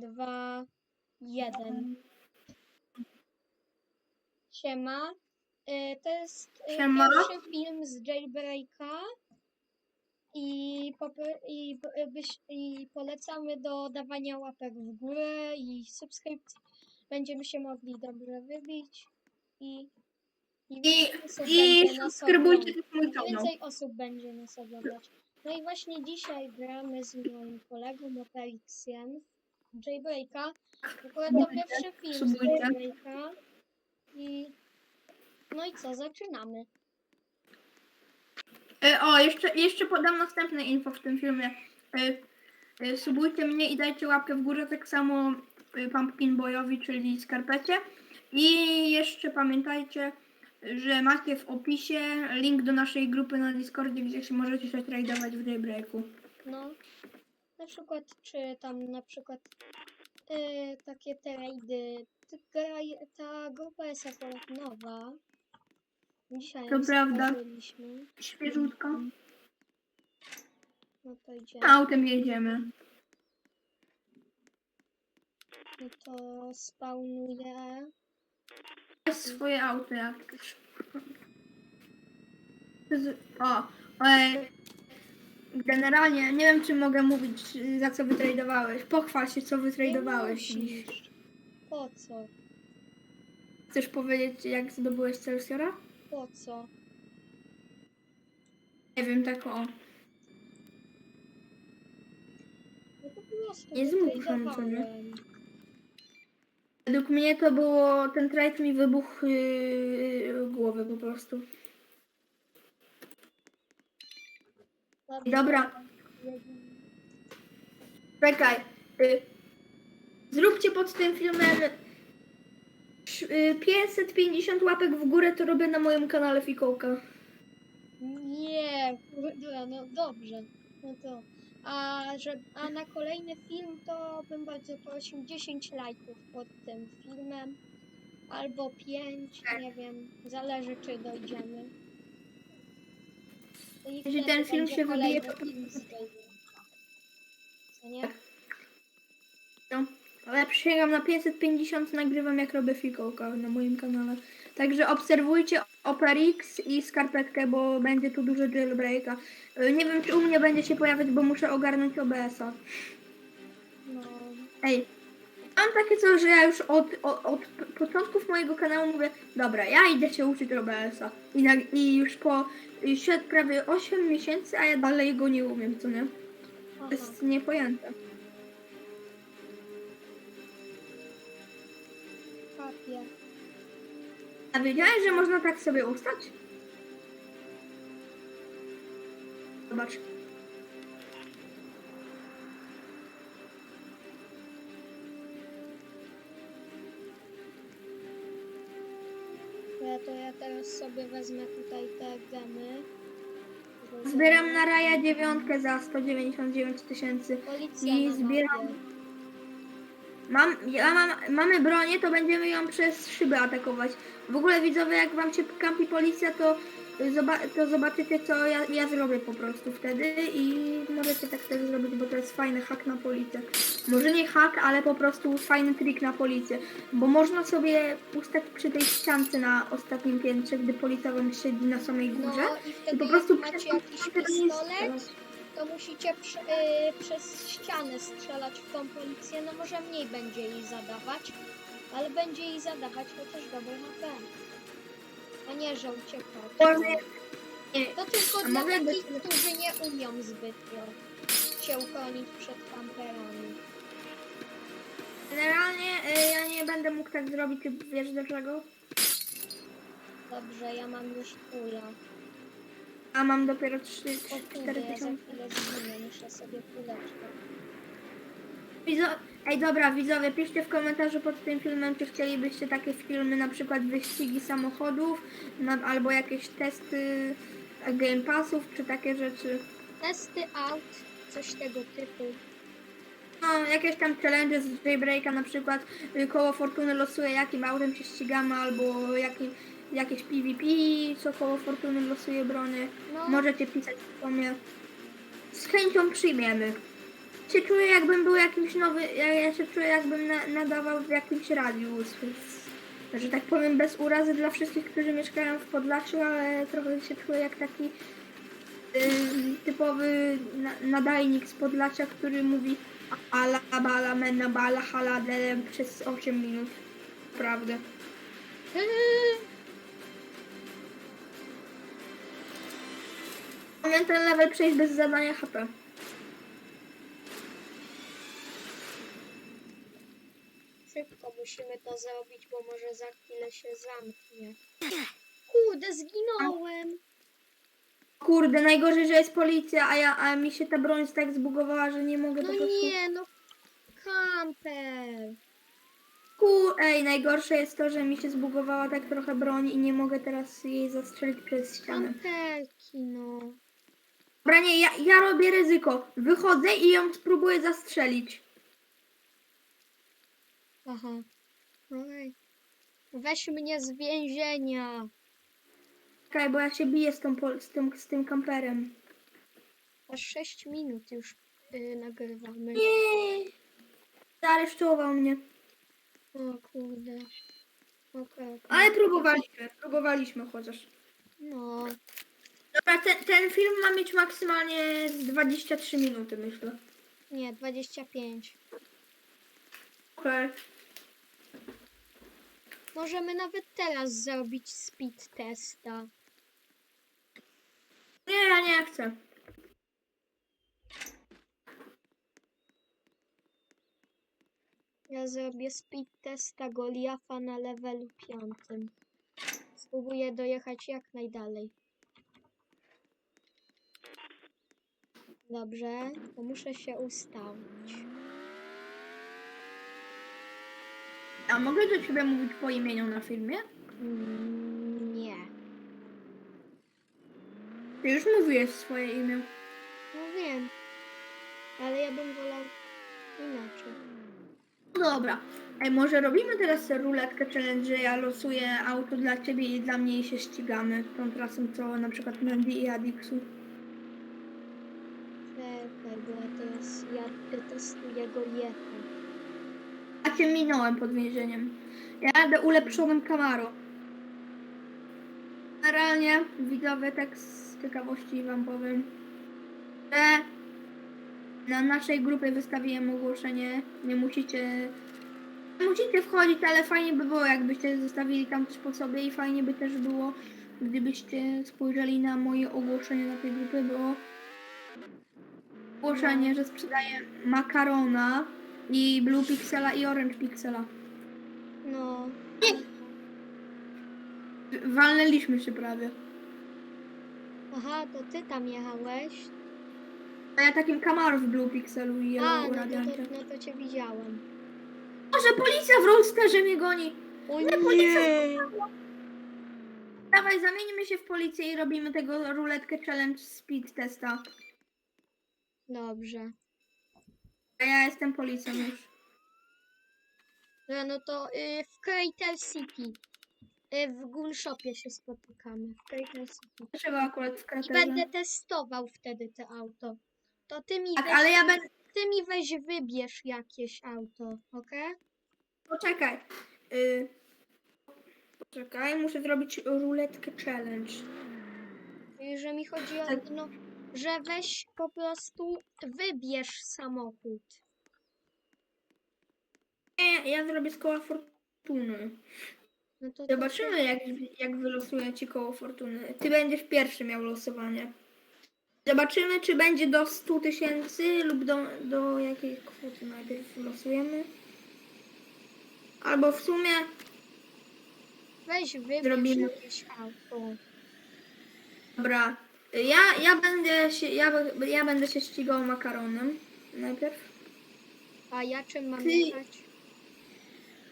dwa, jeden. Siema. Y, To jest y, Siema. pierwszy film z Jailbreaka i, i, b- byś- i polecamy do dawania łapek w górę i subskrypcji. Będziemy się mogli dobrze wybić i, I, więcej osób i będzie nas subskrybujcie oglądać. też mój kanał. Więcej osób będzie nas oglądać. No i właśnie dzisiaj gramy z moim kolegą Opelixiem Jailbreaka. W ogóle to pierwszy film z Subujcie. Jailbreaka. I no i co, zaczynamy. E, O, jeszcze, jeszcze podam następne info w tym filmie. E, e, Subujcie mnie i dajcie łapkę w górę, tak samo e, Pumpkin Boyowi, czyli skarpecie. I jeszcze pamiętajcie, że macie w opisie link do naszej grupy na Discordzie, gdzie się możecie się tradować w Daybreaku. No. Na przykład, czy tam na przykład y, takie trady. graj- Ta grupa jest akurat nowa. Dzisiaj To prawda. stworzyliśmy. Świeżutko. No to idziemy. Autem jedziemy. No to spawnuję. Jest swoje auto jakieś. Z- O, e, generalnie nie wiem czy mogę mówić za co wytradowałeś. Pochwal się co wytradowałeś. musisz. Po co? Chcesz powiedzieć jak zdobyłeś Celsiora? Po co? Nie wiem, tak o. No po prostu Nie zmuszam, wytradowałem. Według mnie to było, ten trade mi wybuchł yy, głowy po prostu. Dobra. Czekaj. Y, zróbcie pod tym filmem sz- y, 550 łapek w górę, to robię na moim kanale Fikołka. Nie, kurde, no dobrze. No to. A, że, a na kolejny film to bym bardzo prosił 10 lajków pod tym filmem. Albo 5, Tak. nie wiem. Zależy czy dojdziemy. I Jeśli wtedy ten film się wybije, to-. Co nie? No, ale ja przysięgam na 550 nagrywam jak robię Fikołka na moim kanale. Także obserwujcie OperX i skarpetkę, bo będzie tu dużo jailbreaka. Y, Nie wiem czy u mnie będzie się pojawiać, bo muszę ogarnąć OBS-a. No. Ej, mam takie coś, że ja już od, od, od początków mojego kanału mówię, dobra, ja idę się uczyć OBS-a. I, na, I już po siedem- prawie 8 miesięcy, a ja dalej go nie umiem, co nie? To jest niepojęte. Papier. A wiedziałeś, że można tak sobie ustać? Zobacz. Ja to ja teraz sobie wezmę tutaj te gemy. Zbieram na Raja dziewiątkę za 199 tysięcy. Policja i na zbieram- mapie. Mam, ja mam, mamy bronię, to będziemy ją przez szyby atakować. W ogóle widzowie, jak wam się kampi policja, to, zoba to zobaczycie, co ja, ja zrobię po prostu wtedy i możecie tak też zrobić, bo to jest fajny hak na policję. Może nie hak, ale po prostu fajny trik na policję, bo można sobie ustać przy tej ściance na ostatnim piętrze, gdy policja wam siedzi na samej górze. No i I po prostu macie jakiś pistolet. To musicie prze, y, przez ścianę strzelać w tą policję. No może mniej będzie jej zadawać, ale będzie jej zadawać chociaż dobre HP. A nie, że. Może- nie, To tylko dla takich, być- którzy nie umią zbytnio się uchronić przed kamperami. Generalnie y, ja nie będę mógł tak zrobić, ty wiesz dlaczego? Dobrze, ja mam już pula. A mam dopiero 3, O 4 kurde, ja za tysiące. muszę sobie. Widzo- Ej dobra, widzowie, piszcie w komentarzu pod tym filmem, czy chcielibyście takie filmy, na przykład wyścigi samochodów, na, albo jakieś testy e, Game Passów, czy takie rzeczy. Testy aut, coś tego typu. No, jakieś tam challenge z Jailbreaka, na przykład y, koło Fortuny losuje, jakim autem się ścigamy, albo jakim, jakieś PvP, co koło Fortuny losuje brony. No, Możecie pisać w sumie. Z chęcią przyjmiemy. się czuję jakbym był jakimś nowy, ja, ja się czuję jakbym na, nadawał w jakimś radiu, z- że tak powiem bez urazy dla wszystkich, którzy mieszkają w Podlasiu, ale trochę się czuję jak taki typowy na, nadajnik z Podlasia, który mówi ala bala mena bala haladele przez 8 minut. Prawda. Powinien ten level przejść bez zadania HP. Szybko musimy to zrobić, bo może za chwilę się zamknie. Kurde, zginąłem. Kurde, najgorzej, że jest policja, a ja, a mi się ta broń tak zbugowała, że nie mogę No po prostu... nie, no kamper. Ku... Ej, najgorsze jest to, że mi się zbugowała tak trochę broń i nie mogę teraz jej zastrzelić przez ścianę. Kamperki, no. Dobra, nie, ja, ja robię ryzyko. Wychodzę i ją spróbuję zastrzelić. Aha. Okej. Weź mnie z więzienia. Czekaj, bo ja się biję z, tą, pol- z, tym, z tym kamperem. Aż 6 minut już y, nagrywamy. Nie! Zaresztował mnie. O kurde. Okej. Ale próbowaliśmy, próbowaliśmy chociaż. No. Dobra, ten, ten film ma mieć maksymalnie z 23 minuty, myślę. Nie, 25. Okej. Możemy nawet teraz zrobić speed testa. Nie, ja nie chcę. Ja zrobię speed testa Goliafa na levelu 5. Spróbuję dojechać jak najdalej. Dobrze, to muszę się ustawić. A mogę do ciebie mówić po imieniu na filmie? Mm, nie. Ty już mówiłeś swoje imię. No wiem. Ale ja bym wolał inaczej. No dobra. Ej, może robimy teraz ruletkę challenge, że ja losuję auto dla ciebie i dla mnie i się ścigamy tą trasą, co na przykład Mandy i Adixu. Czekaj, bo ja teraz ja testuję Goliafa. Ja cię minąłem pod więzieniem. Ja jadę ulepszonym Camaro. Generalnie, widzowie, tak z ciekawości wam powiem, że na naszej grupie wystawiłem ogłoszenie. Nie musicie, nie musicie wchodzić, ale fajnie by było, jakbyście zostawili tam coś po sobie i fajnie by też było, gdybyście spojrzeli na moje ogłoszenie na tej grupie, bo ogłoszenie, że sprzedaję makarona i Blue Pixela i Orange Pixela. No, Walnęliśmy się prawie. aha, to ty tam jechałeś. A ja takim Camaro w Blue Pixelu i A, no to, to, no to cię widziałem. Może policja w Roadsterze mnie goni. O Nie, policja Dawaj, zamienimy się w policję i robimy tego ruletkę challenge speed testa. Dobrze. A ja jestem policją już. No, no to y, w Crater City. Y, w Gunshopie się spotykamy. W Crater City. Dlaczego akurat w I kraterze? będę testował wtedy te auto. To ty mi, Tak, weź, ale ja będę... ty mi weź wybierz jakieś auto, okej? Poczekaj. Y... Poczekaj, muszę zrobić ruletkę challenge. Okay? Że mi chodzi o Tak. no, że weź po prostu wybierz samochód. Nie, ja zrobię z koła fortuny. No to, Zobaczymy, jak, jak wylosuję ci koło fortuny. Ty będziesz pierwszy miał losowanie. Zobaczymy, czy będzie do 100 tysięcy lub do, do jakiej kwoty najpierw losujemy. Albo w sumie, weź wybierz zrobimy- jakieś auto. dobra, ja, ja, będę się, ja, ja będę się ścigał makaronem najpierw. A ja czym mam Ty- jechać?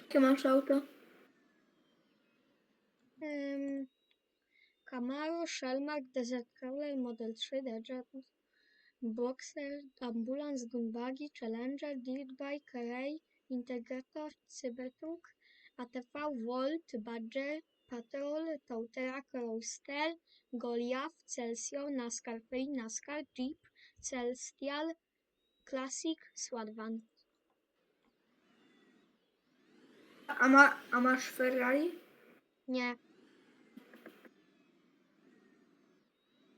Jakie masz auto? Ym, Camaro, Shellmark, Desert Crawler, Model 3, Dodge, Boxer, Ambulance, Gunbuggy, Challenger, Dirt Bike, Ray, Integrator, Cybertruck, ATV, Volt, Badger, Patrol, Towtruck, Roadster, Goliath, Celsior, NASCAR Free, NASCAR, Jeep, Celestial, Classic, Swadwan. A, ma, a masz Ferrari? Nie,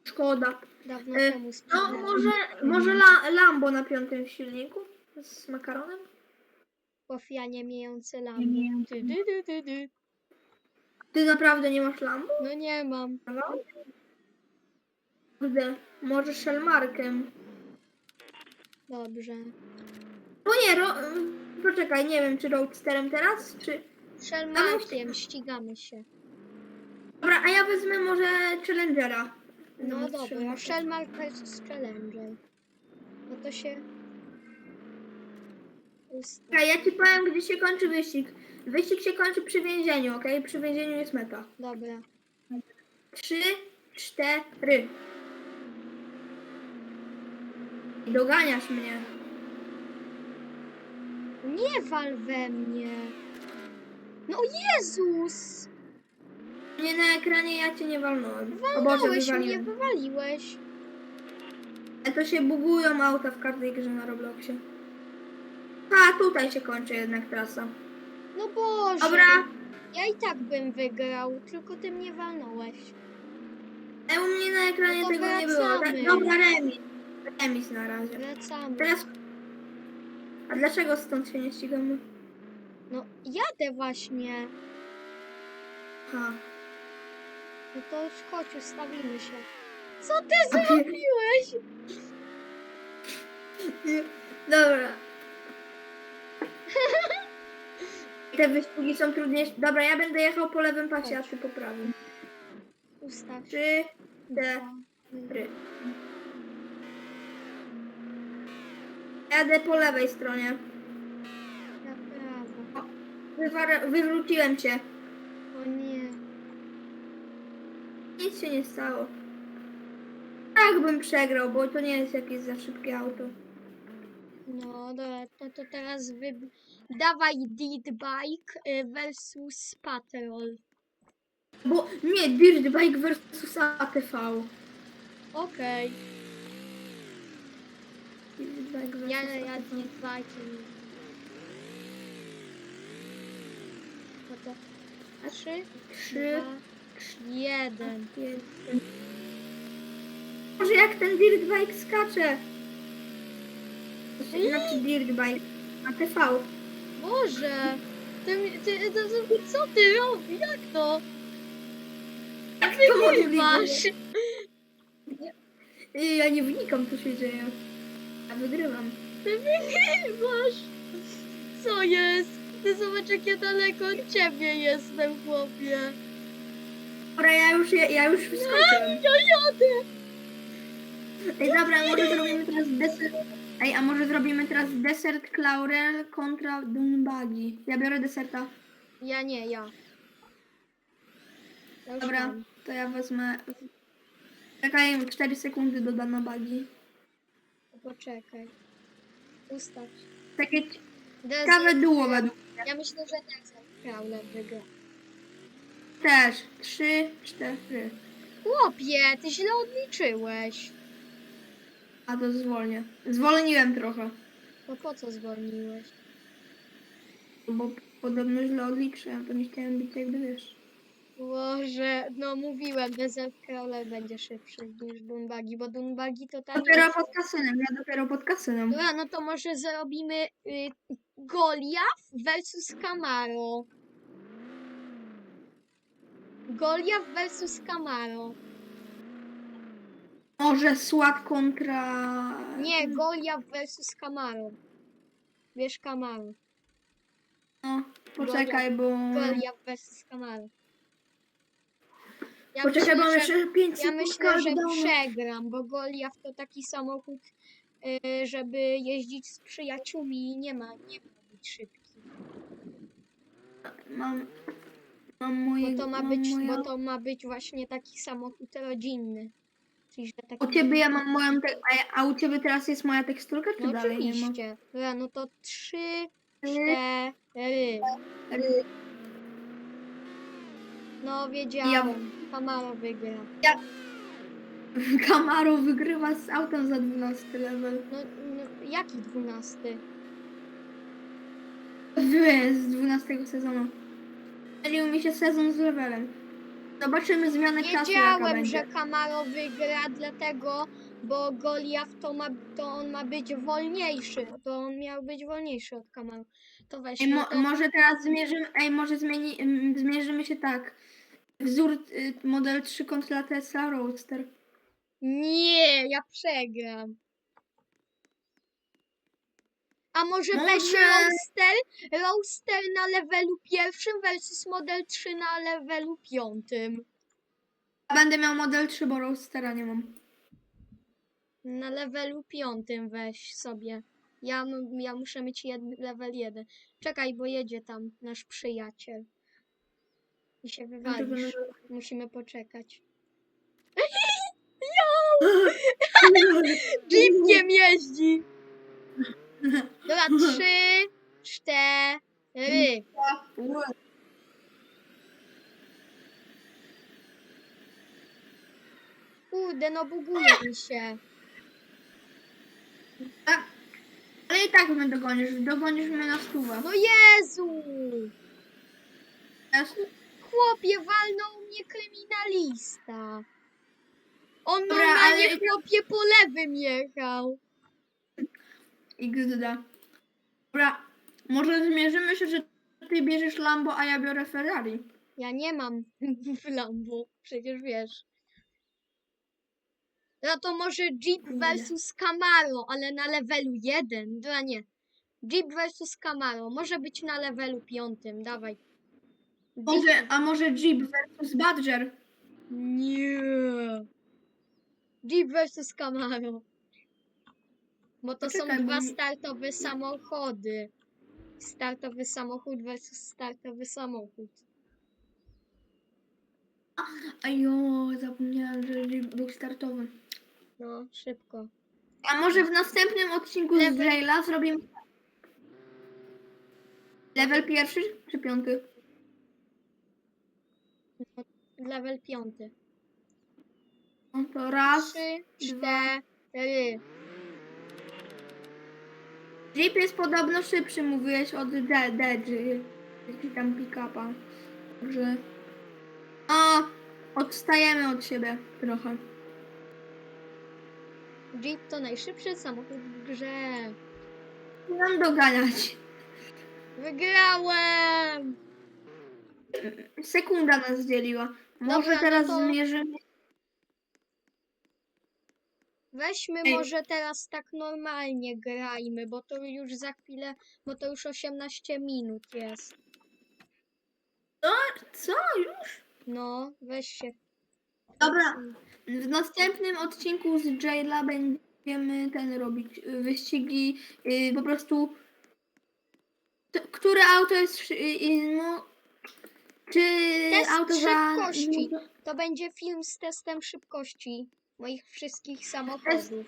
Szkoda. dawno E, temu No sprzedałem. może, może la, Lambo na piątym silniku z makaronem? Pofianie miejące lambo. Ty, dy, dy, dy, dy. Ty naprawdę nie masz Lambo? No nie mam. Kurde, może Shelmarkiem. Dobrze. No nie, ro, poczekaj, nie wiem czy Roadsterem teraz, czy... Szelmarkiem ścigamy się. Dobra, a ja wezmę może Challengera. No Zamiast dobra. Shelmark versus Challenger. No to się... Czekaj, ja ci powiem, gdzie się kończy wyścig. Wyścig się kończy przy więzieniu, okej? Przy więzieniu jest meta. Dobra. Trzy, cztery. Doganiasz mnie. Nie wal we mnie. No Jezus! Nie na ekranie ja cię nie walnąłem. O Boże, Walnąłeś mnie, wywaliłem. wywaliłeś. Ale to się bugują auta w każdej grze na Robloxie. A, tutaj się kończy jednak trasa. No Boże. Dobra, Ja i tak bym wygrał, tylko ty mnie walnąłeś. e, u mnie na ekranie No to tego nie było. wracamy. Tak, dobra, remis. Remis na razie. Wracamy. Teraz... A dlaczego stąd się nie ścigamy? No jadę właśnie. Ha. No to już chodź, ustawimy się. Co ty zrobiłeś? Dobra. Te wyścigi są trudniejsze. Dobra, ja będę jechał po lewym pasie, a ty po prawym. Ustaw. Trzy, cztery. Jadę po lewej stronie. Na prawo. Wywar- wywróciłem cię. O nie. Nic się nie stało. Tak bym przegrał, bo to nie jest jakieś za szybkie auto. No dobra, no to teraz wy... Dawaj Dirt Bike y, versus Patrol. Bo nie, Dirt Bike versus ATV. Okej. Dirt Bike versus Ja, ja ATV. Dirt Bike. No to... Trzy, Trzy, dwa, jeden. jeden. Może jak ten Dirt Bike skacze? To znaczy Dirt Bike. ATV. Boże! Ty, ty, to, to, co ty robisz? Jak to? Jak to możliwe? Masz! Ja nie wnikam, co się dzieje. Ja wygrywam. Ty wygrywasz! Co jest? Ty zobacz, jak ja daleko od ciebie jestem, chłopie. Dobra, ja już, ja, ja już wyskoczyłem. Ja jadę! Ej, dobra, może zrobimy teraz desert. Ej, a może zrobimy teraz desert Claurel kontra Dunbuggy. Ja biorę deserta. Ja nie, ja. ja już Dobra, mam. to ja wezmę. Czekaj, 4 sekundy do Dunbuggy. Poczekaj. Ustaw. Takie Desert. ciekawe duo według Ja myślę, że Desert Crawler wygra. też. 3, 4. Chłopie, ty źle odliczyłeś. A to zwolnię. Zwolniłem trochę. To po co zwolniłeś? Bo podobno źle odliczyłem, to nie chciałem być jakby wiesz. Boże, no mówiłem, Desert Crawler będzie szybszy niż Dunbuggy, bo Dunbuggy to tak Dopiero pod kasynem, ja dopiero pod kasynem. Dobra, no to może zrobimy y, Goliath versus Camaro. Goliath versus Camaro. Może SWAT kontra... Nie, Goliath versus Camaro. Wiesz Camaro. No, poczekaj, bo... Goliath versus Camaro. Ja Poczekaj, mam myślę, że, jeszcze 5 ja sekund myślę, że countdownu. przegram, bo Goliath to taki samochód, y, żeby jeździć z przyjaciółmi i nie ma, nie ma być szybki. Mam... Mam moje... Bo to ma mam być, moje... bo to ma być właśnie taki samochód rodzinny. Czyli, że taki... U ciebie ja mam moją... Te... A, ja- a u ciebie teraz jest moja teksturka, czy No dalej nie ma? oczywiście. Dobra, no to trzy, Cztery. No wiedziałem. Camaro wygra. Camaro wygrywa z autem za 12 level. No, no jaki dwunasty? Wy z 12 sezonu. Mylił mi się sezon z levelem. Zobaczymy zmianę czasu jaka Wiedziałem, będzie. że Camaro wygra, dlatego, bo Goliath to, ma, to on ma być wolniejszy. To on miał być wolniejszy od Camaro. To weź Ej, no mo- to... może teraz zmierzymy, ej, może zmieni, zmierzymy się tak. Wzór y, model 3 kontra Tesla Roadster. Nie, ja przegram. A może, Może- weź Roadster? Roadster na levelu pierwszym versus Model 3 na levelu piątym. Ja będę miał model 3, bo Roadstera nie mam. Na levelu piątym weź sobie. Ja, m- ja muszę mieć jed, level 1. Czekaj, bo jedzie tam nasz przyjaciel. I się wywalisz. Musimy poczekać. Jeepkiem jeździ! Dobra, trzy, cztery. Kurde, no buguje mi się. Ale i tak mnie dogonisz, dogonisz mnie na stówę. No Jezu! Chłopie, walnął mnie kryminalista. On Dobra, normalnie ale- chłopie po lewym jechał. XD. Dobra, może zmierzymy się, że ty bierzesz Lambo, a ja biorę Ferrari. Ja nie mam w Lambo, przecież wiesz. No to może Jeep versus Camaro, ale na levelu 1. Dobra, nie. Jeep versus Camaro, może być na levelu 5, dawaj. Może, a może Jeep versus Badger? Nie. Jeep versus Camaro. Bo to są Poczekaj, bo dwa mi- startowe samochody. Startowy samochód versus startowy samochód. Ajo, zapomniałem, że Jeep był startowy. No, szybko. A może w następnym odcinku z Level- Jaila zrobimy... Level pierwszy czy piąty? Level piąty. No to raz. Trzy, dwa. cztery. Jeep jest podobno szybszy, mówiłeś od De- Dedge, jeśli tam pick-upa. Także... No, odstajemy od siebie trochę. Jeep to najszybszy samochód w grze. Mam doganiać. Wygrałem! Sekunda nas dzieliła. Może Dobra, no teraz to- zmierzymy. Weźmy Ej. może teraz tak normalnie grajmy, bo to już za chwilę, bo to już 18 minut jest. Co? Już? No, weź się. Dobra. W następnym odcinku z Jaila będziemy ten robić y, wyścigi. y, po prostu. To, które auto jest. szy- y, no, czy Test auto za. szybkości. To będzie film z testem szybkości moich wszystkich samochodów.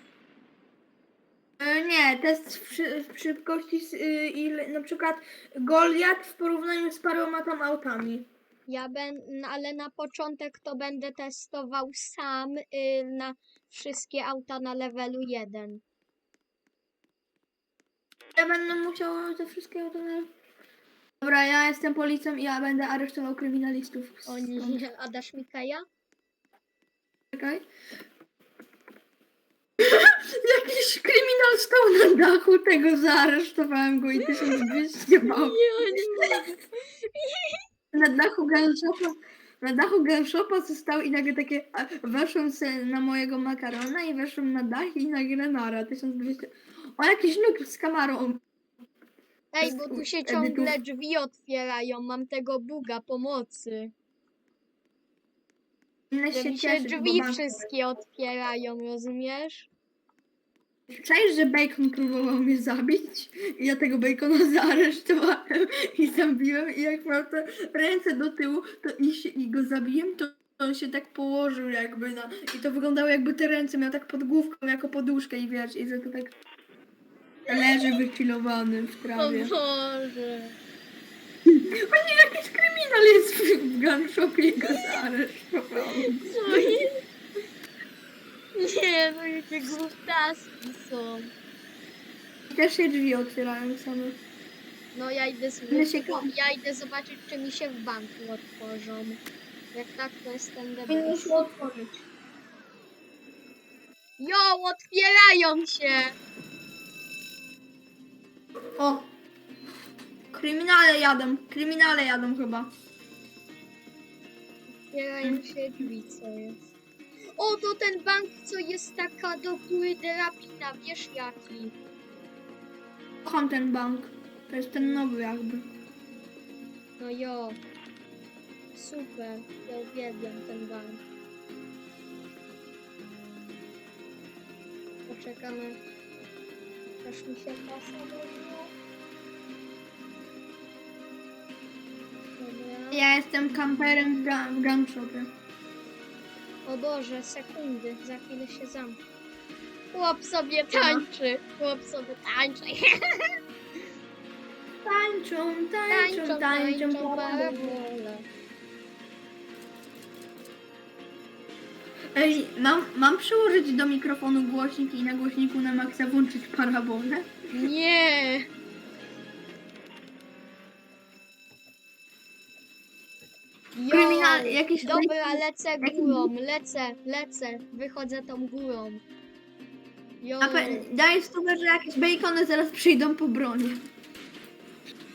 Y, Nie, test w szy- w szybkości, z, y, na przykład Goliat w porównaniu z paroma tam autami. Ja ben, ale na początek to będę testował sam y, na wszystkie auta na levelu 1. Ja będę musiał te wszystkie auta. na- Dobra, ja jestem policją i ja będę aresztował kryminalistów. O nie, a dasz mi kaja? Czekaj. Jakiś kryminal stał na dachu tego, zaaresztowałem go i 1200 mam. Nie, nie mogę. Na dachu gunshopa, na dachu gunshopa został i nagle takie, a, weszłem se na mojego makarona i weszłem na dach i nagle nara 1200. O, jakiś noob z kamerą. Ej, bo tu się ciągle drzwi otwierają, mam tego buga pomocy. Inne się cieszy, drzwi wszystkie otwierają, rozumiesz? Czaisz, że Bacon próbował mnie zabić i ja tego Bacona zaaresztowałem i zabiłem i jak miał te ręce do tyłu to i, się, i go zabiłem, to on się tak położył jakby na... I to wyglądało jakby te ręce miał tak pod główką jako poduszkę i wiesz, i że to tak leży wychillowany w O trawie. Boże. Panie, jakiś kryminal jest w, w gunshopie i go zaaresztowałem. Co jest? Nie, no jakie głuptaski są. Też się drzwi otwierają same. No ja idę, Będę z... się ja idę zobaczyć, czy mi się w banku otworzą. Jak tak, to jestem debil. Powinniśmy otworzyć. Jo, otwierają się! O! Kryminale jadą, kryminale jadą chyba. Otwierają się drzwi, co jest. O, to ten bank, co jest taka do góry drabina, wiesz jaki? Kocham ten bank. To jest ten nowy jakby. No jo. Super, ja uwielbiam ten bank. Poczekamy, aż mi się pasa. Dobra. Ja jestem kamperem w, gun. O Boże, sekundy, za chwilę się zamknę. Chłop sobie tańczy, chłop sobie tańczy. Tańczą, tańczą, Tańczą, parabole. Ej, mam, mam przyłożyć do mikrofonu głośnik i na głośniku na maksa włączyć parabolę? Nie! Kryminal, jakiś Dobra, lecę górą, lecę, lecę, wychodzę tą górą. Jo, Na pe- stówę, że jakieś bacony zaraz przyjdą po bronię.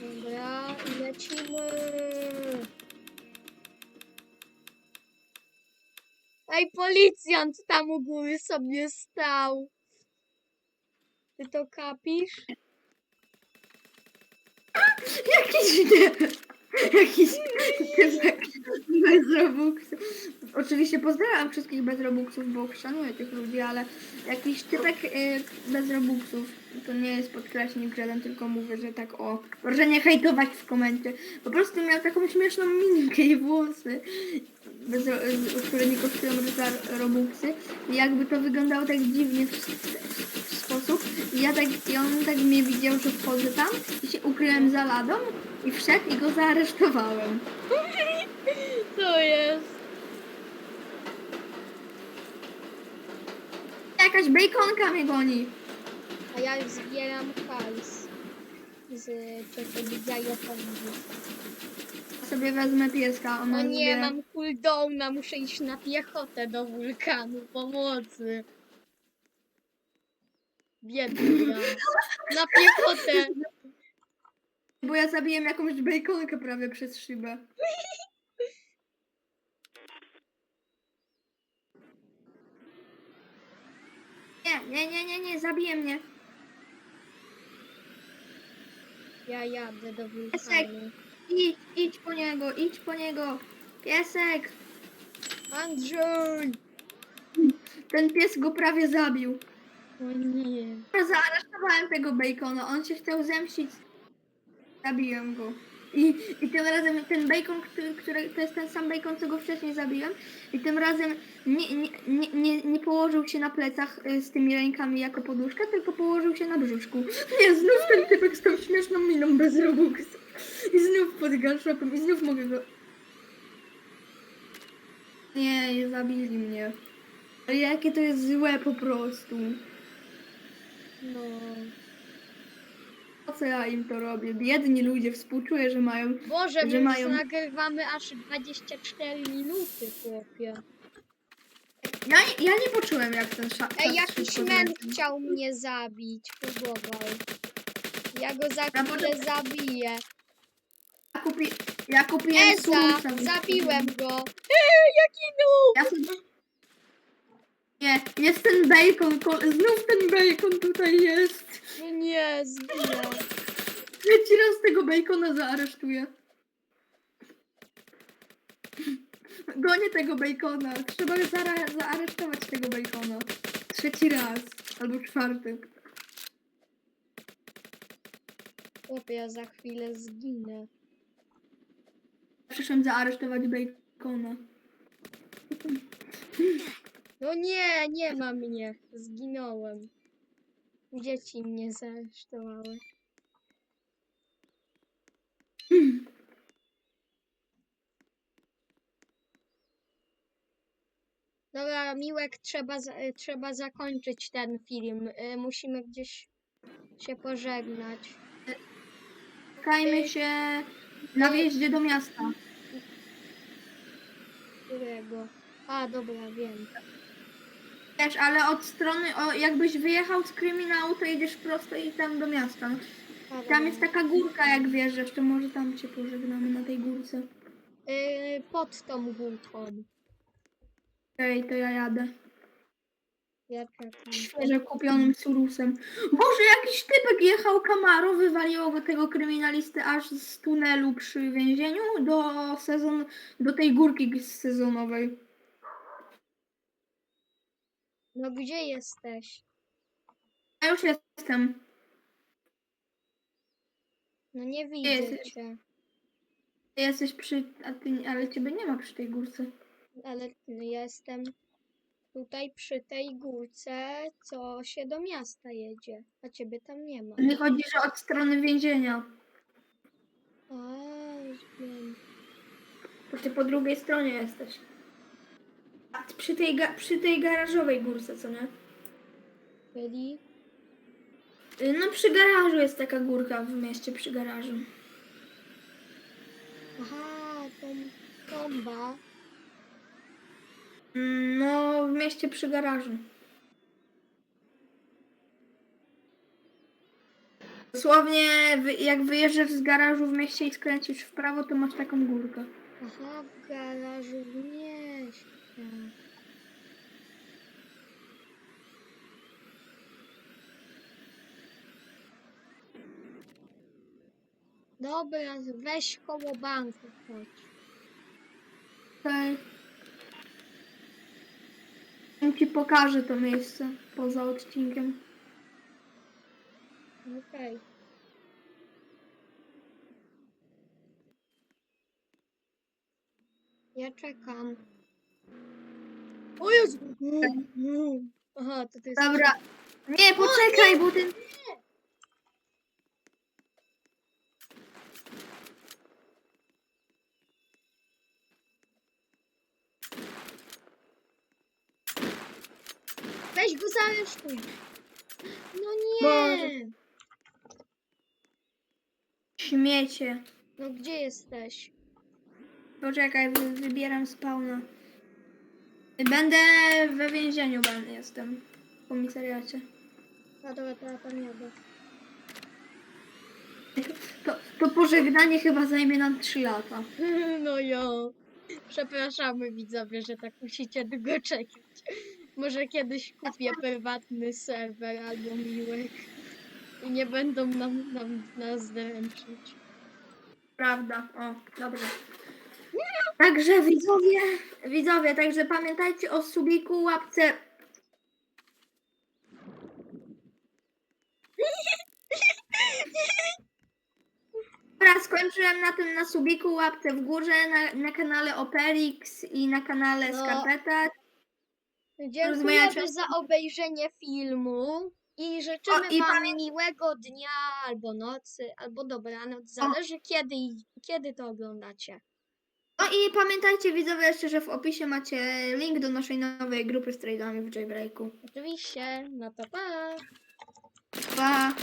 dobra, lecimy. Ej, policjant tam u góry sobie stał. Ty to kapisz? Jakiś nie. Jakiś bez robuxów. Oczywiście pozdrawiam wszystkich bez robuxów, bo szanuję tych ludzi, ale jakiś typek y, bez. To nie jest podkreśnik żaden, tylko mówię, że tak o. Proszę nie hejtować w komencie. Po prostu miał taką śmieszną mimikę i włosy. Bez, y, które nie kosztują za. I jakby to wyglądało tak dziwnie w, w, w sposób. I ja tak, i on tak mnie widział, że wchodzę tam i się ukryłem za ladą i wszedł i go zaaresztowałem. Co jest? Jakaś bejkonka mnie goni. A ja już zbieram hajs z tego jajopowidu. Ja sobie wezmę pieska. No nie, zbiera- mam cooldowna, muszę iść na piechotę do wulkanu, pomocy. Biedna. Na piechotę. Bo ja zabiłem jakąś bejkonkę prawie przez szybę. Nie, nie, nie, nie, nie, zabije mnie. Ja jadę do Piesek. wulkanu. Idź, idź po niego, idź po niego. Piesek. Andrzej! Ten pies go prawie zabił. O nie. Zaaresztowałem tego bacona, on się chciał zemścić. Zabiłem go. I, I tym razem ten bacon, który, który to jest ten sam bacon, co go wcześniej zabiłem. I tym razem nie, nie, nie, nie, nie położył się na plecach y, z tymi rękami jako poduszka, tylko położył się na brzuszku. Nie, znów ten typek z tą śmieszną miną bez robux. I znów pod gunshopem i znów mogę go... Nie, zabili mnie. Ale jakie to jest złe po prostu. No. Po co ja im to robię? Biedni ludzie, współczuję, że mają... Boże, Że my mają- już nagrywamy aż 24 minuty, chłopie. Ja, nie- ja nie poczułem, jak ten szat. Ej, jakiś men chciał mnie zabić, próbował. Ja go za Ja chwilę zabiję. Ja, kupi... ja kupiłem Eza, zabiłem go. Ej, jaki nóż! Ja sobie... Nie, jest ten bacon, ko- znów ten bacon tutaj jest. No nie, zginę. Trzeci raz tego bacona zaaresztuję. Gonię tego bacona. Trzeba zara- zaaresztować tego bacona. Trzeci raz. Albo czwarty. Chłopie, ja za chwilę zginę. Przyszłem zaaresztować bacona. No nie, nie ma mnie. Zginąłem. Dzieci mnie zaresztowały. Dobra, Miłek, trzeba, y, trzeba zakończyć ten film. Y, Musimy gdzieś się pożegnać. Spotkajmy się na wjeździe do miasta. Którego? A, dobra, wiem. Wiesz, ale od strony, o, jakbyś wyjechał z kryminału, to jedziesz prosto i tam do miasta. Tam jest taka górka, jak wjeżdżasz, to może tam cię pożegnamy na tej górce. Y, pod tą górką. Okej, to ja jadę. Ja czekam. Świeżo kupionym surusem. Boże, jakiś typek jechał Camaro, wywaliło go tego kryminalisty aż z tunelu przy więzieniu do sezon, do tej górki sezonowej. No gdzie jesteś? Ja już jestem. No nie widzę jesteś? cię. Ty jesteś przy, a ty, ale ciebie nie ma przy tej górce. Ale jestem tutaj przy tej górce, co się do miasta jedzie. A ciebie tam nie ma. Nie chodzi, że od strony więzienia. A, już wiem. Bo ty po drugiej stronie jesteś. Przy tej, ga- przy tej garażowej górce, co nie? Czyli Y, No przy garażu jest taka górka w mieście, przy garażu. Aha, tą tomba. Mm, No, w mieście przy garażu. Dosłownie, wy- jak wyjeżdżasz z garażu w mieście i skręcisz w prawo, to masz taką górkę. Aha, w garażu w mieście. Dobra, weź koło banku chodź. Okej. Okay. Ci pokażę to miejsce poza odcinkiem. Okej. Ja czekam. O Jezu! Aha, to, to jest... Dobra. Nie, poczekaj, bo ten... Weź go zaresztuj! No Boże. nie! Śmiecie. No gdzie jesteś? Poczekaj, wy, wybieram spawna. Będę we więzieniu, będę jestem. W komisariacie. A dobra, to ja tam jadę. To, to pożegnanie chyba zajmie nam 3 lata. No jo. Przepraszamy widzowie, że tak musicie długo czekać. Może kiedyś kupię prywatny serwer albo miłek. I nie będą nam, nam nas dręczyć. Prawda. O, dobrze. Także widzowie, widzowie, także pamiętajcie o subiku, łapce. Dobra, skończyłem na tym na subiku, łapce w górze, na, na kanale Operix i na kanale No. Skarpeta. Dziękujemy za obejrzenie filmu i życzymy O, i Wam pamię- miłego dnia albo nocy, albo dobranoc. Zależy kiedy, kiedy to oglądacie. No i pamiętajcie widzowie jeszcze, że w opisie macie link do naszej nowej grupy z trade'ami w Jailbreaku. Oczywiście, no to pa! Pa!